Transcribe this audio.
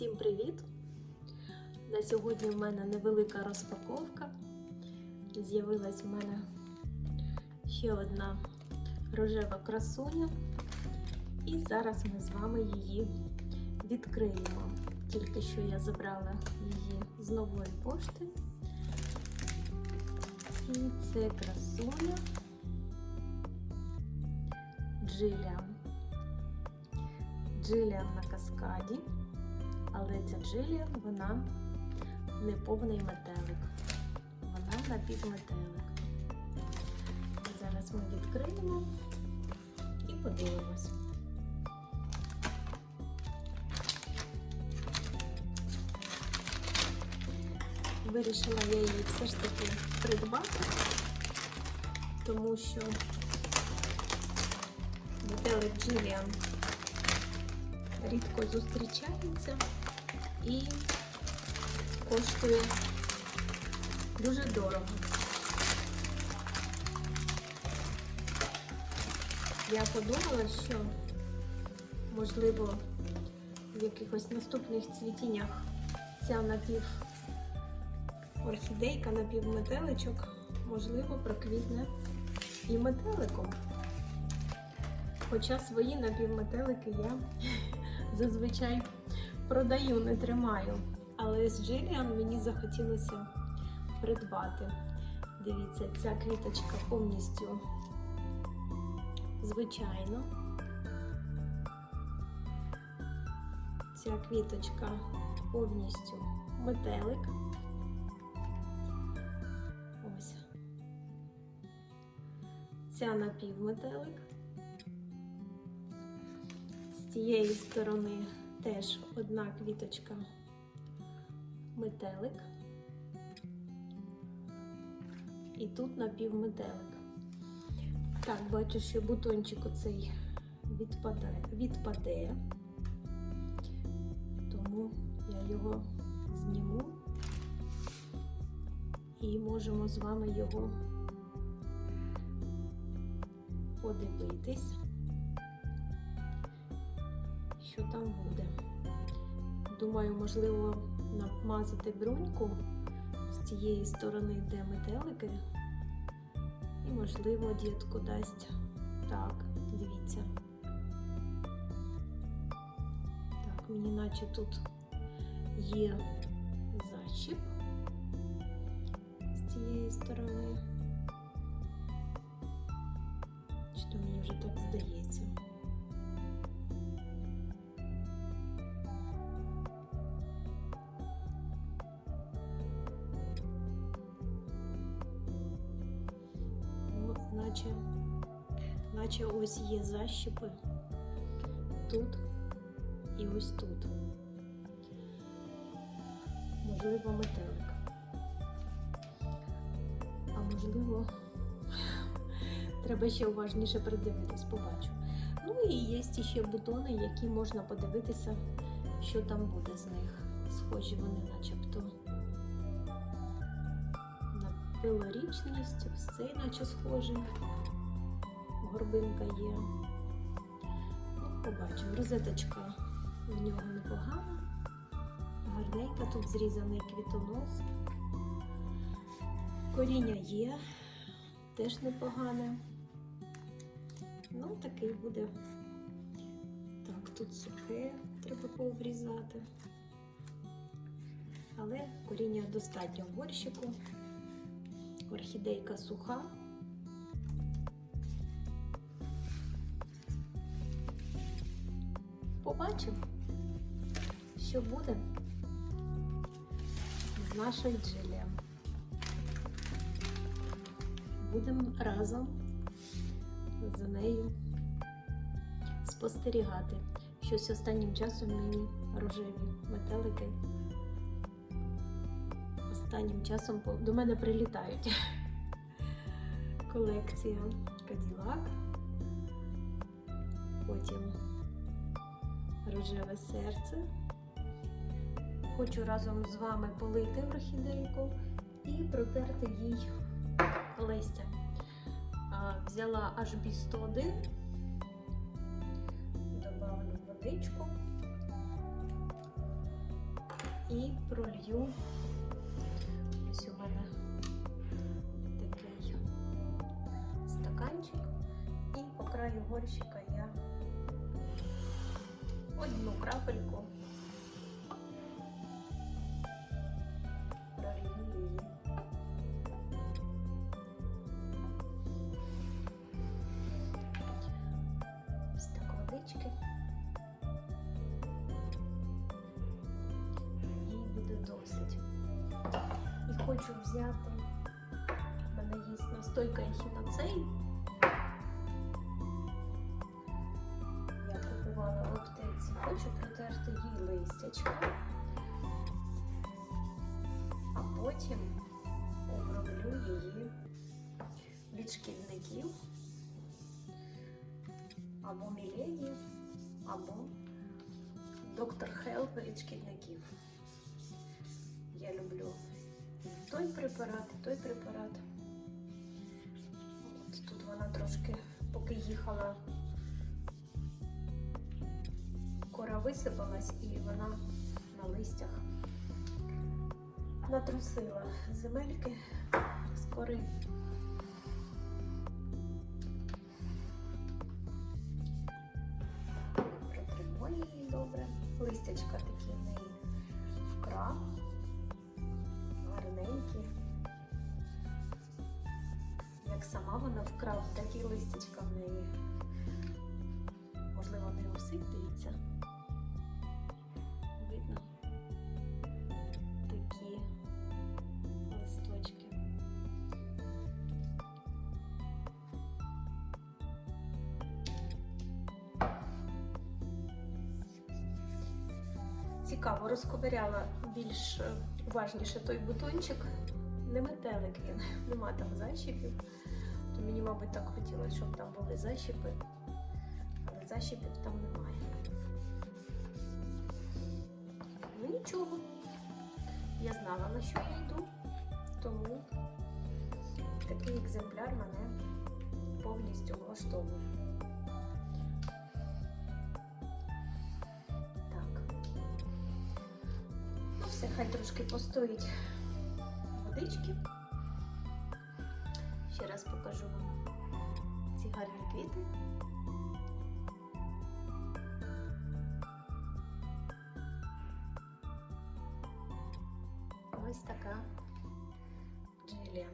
Всім привіт! На сьогодні в мене невелика розпаковка. З'явилась в мене ще одна рожева красуня. І зараз ми з вами її відкриємо. Тільки що я забрала її з нової пошти. І це красуня Джиліан. Джиліан на каскаді, але ця Джиліан, вона не повний метелик. Вона напівметелик. Зараз ми відкриємо і подивимось. Вирішила я її все ж таки придбати, тому що метелик Джиліан рідко зустрічається і коштує дуже дорого. Я подумала, що можливо в якихось наступних цвітіннях ця напів орхідейка, напівметеличок, можливо, проквітне і метеликом. Хоча свої напівметелики я зазвичай продаю, не тримаю. Але з Джиліан мені захотілося придбати. Дивіться, ця квіточка повністю звичайно. Ця квіточка повністю метелик. Ось. Ця напівметелик. З цієї сторони теж одна квіточка метелик. І тут напівметелик. Так, бачу, що бутончик оцей відпаде, відпаде, тому я його зніму і можемо з вами його подивитись що там буде. Думаю, можливо, намазати бруньку з цієї сторони, де метелики. І, можливо, дітку дасть так, дивіться. Так, мені наче тут є защіп з цієї сторони. Чи то мені вже так здається? Наче ось є защіпи тут і ось тут. Можливо, метелик. А можливо, треба ще уважніше придивитись, побачу. Ну і є ще бутони, які можна подивитися, що там буде з них. Схожі вони начебто на пилорічність, ось цей наче схожий, горбинка є. Побачимо, розеточка в нього непогана, гарненька, тут зрізаний квітонос. Коріння є, теж непогане. Ну, такий буде. Так, тут сухе, треба пообрізати. Але коріння достатньо в горщику орхідейка суха. Побачимо, що буде з нашою джилієм. Будемо разом за нею спостерігати. Щось останнім часом мені рожеві метелики останнім часом до мене прилітають. Колекція Каділак, потім рожеве серце. Хочу разом з вами полити орхідейку і протерти їй листя. Взяла HB101, добавлю водичку. і пролью. Ось у мене такий стаканчик. І по краю горщика одну крапельку пролью її. Ось. Їй буде досить. І хочу взяти. У мене є настойка ехіноцей. Хочу притерти їй листячко. А потім оброблю її від шкідників або міленів, або доктор Хелп від шкідників. Я люблю той препарат, той препарат. От тут вона трошки, поки їхала, кора висипалась і вона на листях натрусила земельки з кори. Протримо її добре. Листячка такі в неї вкрав, гарненькі. Як сама вона вкрав, такі листячка в неї. Можливо, не усиплюється. Цікаво, розковиряла більш е, уважніше той бутончик. Не метелик він, нема там защіпів. То мені, мабуть, так хотілося, щоб там були защіпи, але защіпів там немає. Ну нічого. Я знала, на що я йду, тому такий екземпляр мене повністю влаштовує. Хай трошки постоїть водички. Ще раз покажу вам ці гарні квіти. Ось така джилія.